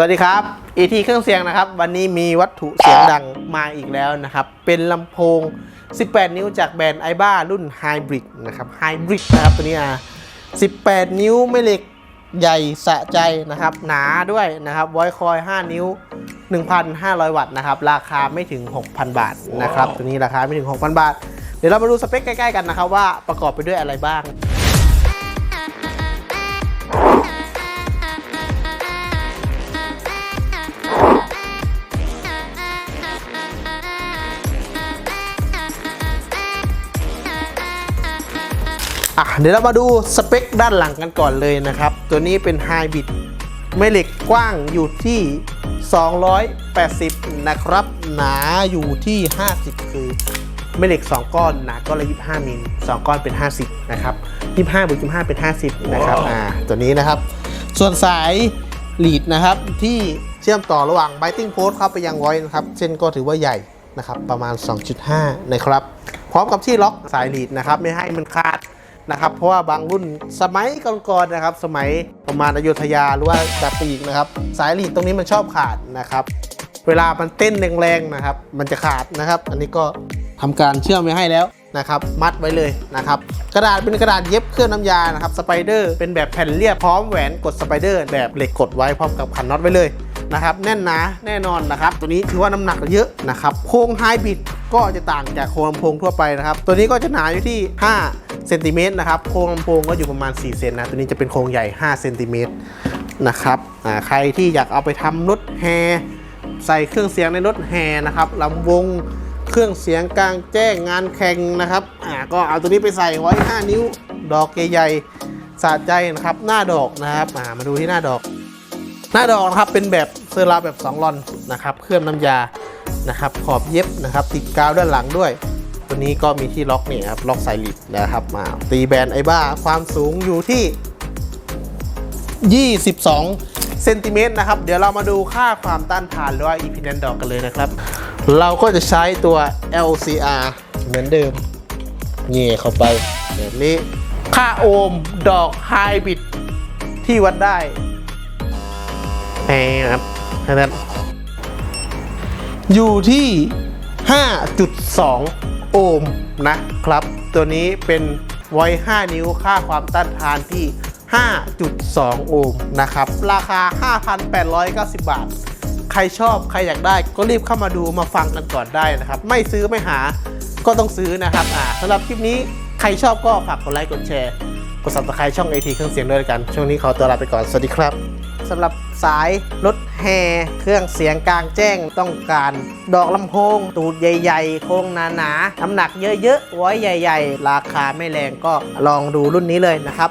วัสดีครับ ET เครื่องเสียงนะครับ วันนี้มีวัตถุเสียงดังมาอีกแล้วนะครับ เป็นลำโพง 18 นิ้วจากแบรนด์ไอบ้ารุ่น Hybrid นะครับ Hybrid นะครับตัวนี้อะ18 นิ้วไม่เหล็กใหญ่สะใจนะครับ หนาด้วยนะครับไวคอย 5 นิ้ว 1,500 วัตต์นะครับ ราคาไม่ถึง 6,000 บาทนะครับ ตัวนี้ราคาไม่ถึง 6,000 บาท เดี๋ยวเรามาดูสเปคใกล้ ๆ กันนะครับว่าประกอบไปด้วยอะไรบ้าง อะเดี๋ยวเรามาดูสเปคด้านหลังกันก่อนเลยนะครับ ตัวนี้เป็นไฮบริดแม่เหล็กกว้างอยู่ที่ 280 นะครับ หนาอยู่ที่ 50 คือแม่เหล็ก 2 ก้อนหนาก้อนละ25มิล2ก้อนเป็น 50 นะครับ 25บวก25 เป็น 50 นะครับ อ่า ตัวนี้นะครับ ส่วนสายลีดนะครับที่เชื่อมต่อระหว่าง Biting Post เข้าไปยัง Voice นะครับ เส้นก็ถือว่าใหญ่นะครับ ประมาณ 2.5 นะครับ พร้อมกับที่ล็อกสายลีดนะครับ ไม่ให้มันขาด นะครับเพราะว่าบางรุ่นสมัยก่อนๆนะครับ สมัยประมาณอยุธยาหรือว่าแบบปีกนะครับ สายลีดตรงนี้มันชอบขาดนะครับ เวลามันเต้นแรงๆนะครับ มันจะขาดนะครับ อันนี้ก็ทำการเชื่อมไว้ให้แล้วนะครับ มัดไว้เลยนะครับ กระดาษเป็นกระดาษเย็บเครื่องน้ำยานะครับสไปเดอร์เป็นแบบแผ่นเรียบพร้อมแหวนกดสไปเดอร์แบบเหล็กกดไว้พร้อมกับขันน็อตไว้เลยนะครับแน่นหนาแน่นอนนะครับตัวนี้ถือว่าน้ำหนักเยอะนะครับโครงไฮบริดก็จะต่างจากโครงลำโพงทั่วไปนะครับ ตัวนี้ก็จะหนาอยู่ที่ 5 เซนติเมตรนะครับโครงลำโพงก็อยู่ประมาณ 4 เซนนะ ตัวนี้จะเป็นโครงใหญ่ 5 เซนติเมตรนะครับอ่าใครที่อยากเอาไปทำรถแฮใส่เครื่องเสียงในรถแฮนะครับลำวงเครื่องเสียงกลางแจ้งงานแข่งนะครับอ่าก็เอาตัวนี้ไปใส่ไว้ 5 นิ้ว ดอกใหญ่ๆสะใจนะครับ หน้าดอกนะครับอ่ามาดูที่หน้าดอก หน้าดอกนะครับเป็นแบบเซอร์ราแบบ2ลอนนะครับ เคลือบน้ำยานะครับ ขอบเย็บนะครับ ติดกาวด้านหลังด้วย ตัวนี้ก็มีที่ล็อกนี่ครับล็อกสายลิดนะครับมาตีแบนไอบ้าความสูงอยู่ที่ 22 เซนติเมตรนะครับ เดี๋ยวเรามาดูค่าความต้านทานหรือว่า impedance ดอกกันเลยนะครับ เราก็จะใช้ตัว LCR เหมือนเดิมเงี่ยเข้าไปแบบนี้ ค่าโอห์มดอกไฮบริดที่วัดได้นี่ครับแค่นั้นอยู่ที่ 5.2 โอห์มนะครับ ตัวนี้เป็นไว้5นิ้วค่าความต้านทานที่ 5.2 โอห์มนะครับ ราคา 5,890 บาท ใครชอบใครอยากได้ก็รีบเข้ามาดูมาฟังกันก่อนได้นะครับ ไม่ซื้อไม่หาก็ต้องซื้อนะครับอ่าสำหรับคลิปนี้ใครชอบก็ฝากกดไลค์กดแชร์ กด subscribe ช่อง AT เครื่องเสียงด้วยกัน ช่วงนี้ขอตัวลาไปก่อน สวัสดีครับ สำหรับสายรถแห่เครื่องเสียงกลางแจ้งต้องการ ดอกลำโพงตูดใหญ่ๆ โค้งหนาๆน้ำหนักเยอะๆไว้ใหญ่ ๆ ราคาไม่แรงก็ลองดูรุ่นนี้เลยนะครับ